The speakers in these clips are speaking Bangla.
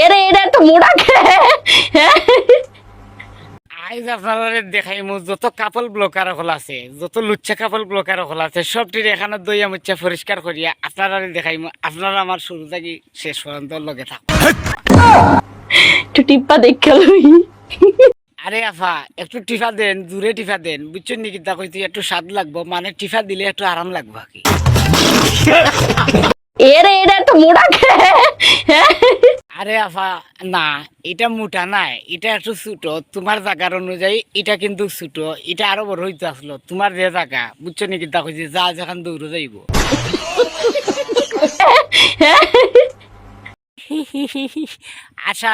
এরে এটা একটা মোটা খেয়ে আইজ আপনারা দেখাইমু যত কাপল ব্লকার হল আছে যত কাপল ব্লকার হল আছে সবটির এখানে দইয়া মুচ্ছা পরিষ্কার করিয়া আপনারা দেখাইমু। আপনারা আমার শুরু থেকে শেষ পর্যন্ত লগে থাক। একটু টিপ্পা দেখে লই। আরে আফা একটু টিফা দেন দূরে টিফা দেন। বুঝছেন নাকি তা কইতে একটু স্বাদ লাগবো মানে টিফা দিলে একটু আরাম লাগবো কি। আরে না, এটা মোটা এটা একটু তোমার অনুযায়ী এটা কিন্তু এটা আরও বড় তোমার যে বুঝছ আশা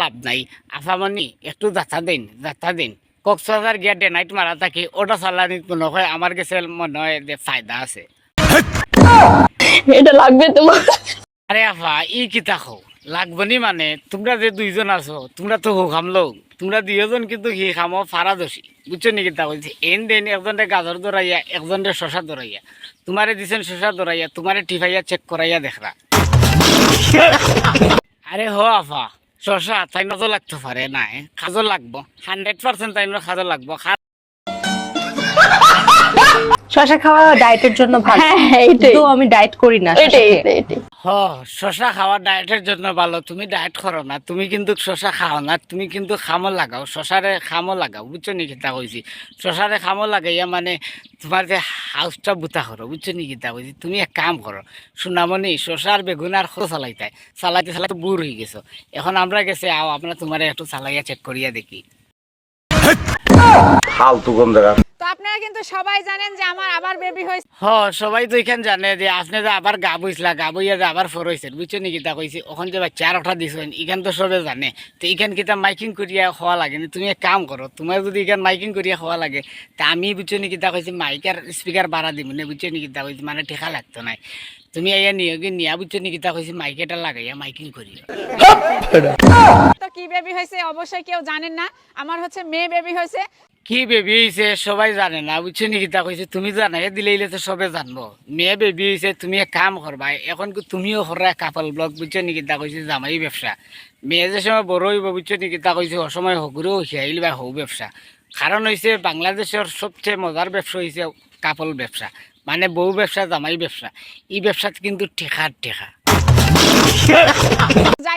লাভ নাই। আফা মানি, একটু যাত্রা দিন যাত্রা দিন। কক্সবাজার গিয়া ডে নাইট মারা থাকি, ওটা চালানি মনে হয়, আমার কাছে মনে হয় যে ফায়দা আছে। এটা লাগবে তোমার। আরে আফা, ই কিতা খো লাগবনি মানে? তোমরা যে দুইজন আছো, তোমরা তো হো খামলো তোমরা দুইজন কিন্তু হি খামো? ফারা দোষী বুঝছ নি কিতা কইছে এন দেন একজনে গাজর দৌড়াইয়া একজনে শশা দৌড়াইয়া তোমারে দিছেন শশা দৌড়াইয়া তোমারে টিফাইয়া চেক করাইয়া দেখরা আরে হো আফা, শশা তাই তো লাগতে পারে নাই। খাজো লাগবো। হান্ড্রেড পার্সেন্ট তাই খাজো লাগবো। শশা খাওয়া ডায়েটের জন্য ভালো। হ্যাঁ হ্যাঁ তো আমি ডায়েট করি না শশা খাওয়া ডায়েটের জন্য ভালো। তুমি ডায়েট করো না তুমি কিন্তু শশা খাও না তুমি কিন্তু খামো লাগাও শশারে খামো লাগাও বুঝছ নি কিতা কইছি? শশারে খামো লাগাইয়া মানে তোমার যে হাউসটা বুতা করো বুঝছ নি কিতা কইছি? তুমি এক কাম করো সুনামনি শশার বেগুন আর খো চালাইতাই চালাইতে চালাইতে বুর হয়ে গেছো। এখন আমরা গেছে আও আমরা তোমার একটু চালাইয়া চেক করিয়া দেখি। ফালতু কম আপনারা কিন্তু সবাই জানেন যে আমার আবার বেবি হয়েছে। হ সবাই তো এখান জানে যে আপনি যে আবার গা বইসলা গা বইয়া যে আবার ফরইছেন বুঝছ নি কিতা কইছি? ওখান যে আর ওঠা দিছেন এখান তো সবে জানে। তো এখান কিতা মাইকিং করিয়া হওয়া লাগে না তুমি এক কাম করো তোমার যদি এখান মাইকিং করিয়া হওয়া লাগে তা আমি বুঝছ নি কিতা কইছি মাইক আর স্পিকার বাড়া দিব না বুঝছ নি কিতা কইছি মানে ঠেকা লাগতো নাই। তুমি আইয়া নিয়ে নিয়া বুঝছ নি কিতা কইছি মাইক এটা লাগাইয়া মাইকিং করিয়া তো কি বেবি হয়েছে? অবশ্যই কেউ জানেন না। আমার হচ্ছে মেয়ে বেবি হয়েছে। কি বেবি হয়েছে সবাই জানে না, বুঝছ নি? কিতা কইছে, তুমি জানাই দিলে তো সবে জানব। মেয়ে বেবি হয়েছে তুমি কাম করবা, এখন তুমিও করা কাপাল ব্লক বুঝছ নি? কিতা কইছে, জামাই ব্যবসা। মেয়ে যে সময় বড় হইব, বুঝছ নি? কিতা কইছে, অসময় হগুরেও হিয়াইল বা হৌ ব্যবসা। কারণ হয়েছে বাংলাদেশের সবচেয়ে মজার ব্যবসা হয়েছে কাপল ব্যবসা মানে বউ ব্যবসা, জামাই ব্যবসা। এই ব্যবসাত কিন্তু ঠেকার ঠেকা।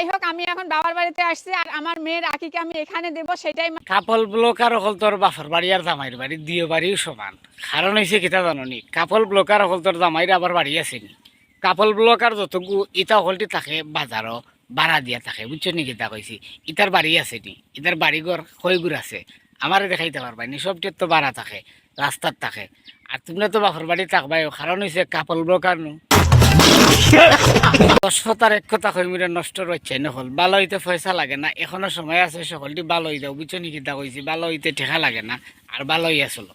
যাই হোক, আমি এখন বাবার বাড়িতে আসছি আর আমার মেয়ের আকিকে আমি এখানে দেব, সেটাই কাপল ব্লকার হল তোর বাপর বাড়ি আর জামাইয়ের বাড়ি দুই বাড়িও সমান। কারণ হয়েছে কিতা জাননি, কাপল ব্লকার হল তোর জামাইর আবার বাড়ি আসেনি কাপল ব্লক ব্লকার যতগু ইটা হলটি থাকে, বাজারও ভাড়া দিয়া থাকে, বুঝছ নি কিতা কইছি? ইটার বাড়ি আসেনি ইটার বাড়ি ঘর হইগুর আছে। আমারে দেখাইতে পারবাই নি সবটির তো ভাড়া থাকে, রাস্তার থাকে। আর তোমরা তো বাপর বাড়ি থাকবাই কারণ হয়েছে কাপল ব্লকার নু দশটার এক কথা কইমিরে নষ্ট রয়েছে নহল ভালো হইতে পয়সা লাগে না, এখনও সময় আছে সকলটি ভালো হইতে বুঝছ নি কিতা কইছি? ভালো হইতে ঠেকা লাগে না, আর ভালো হইয়া চলো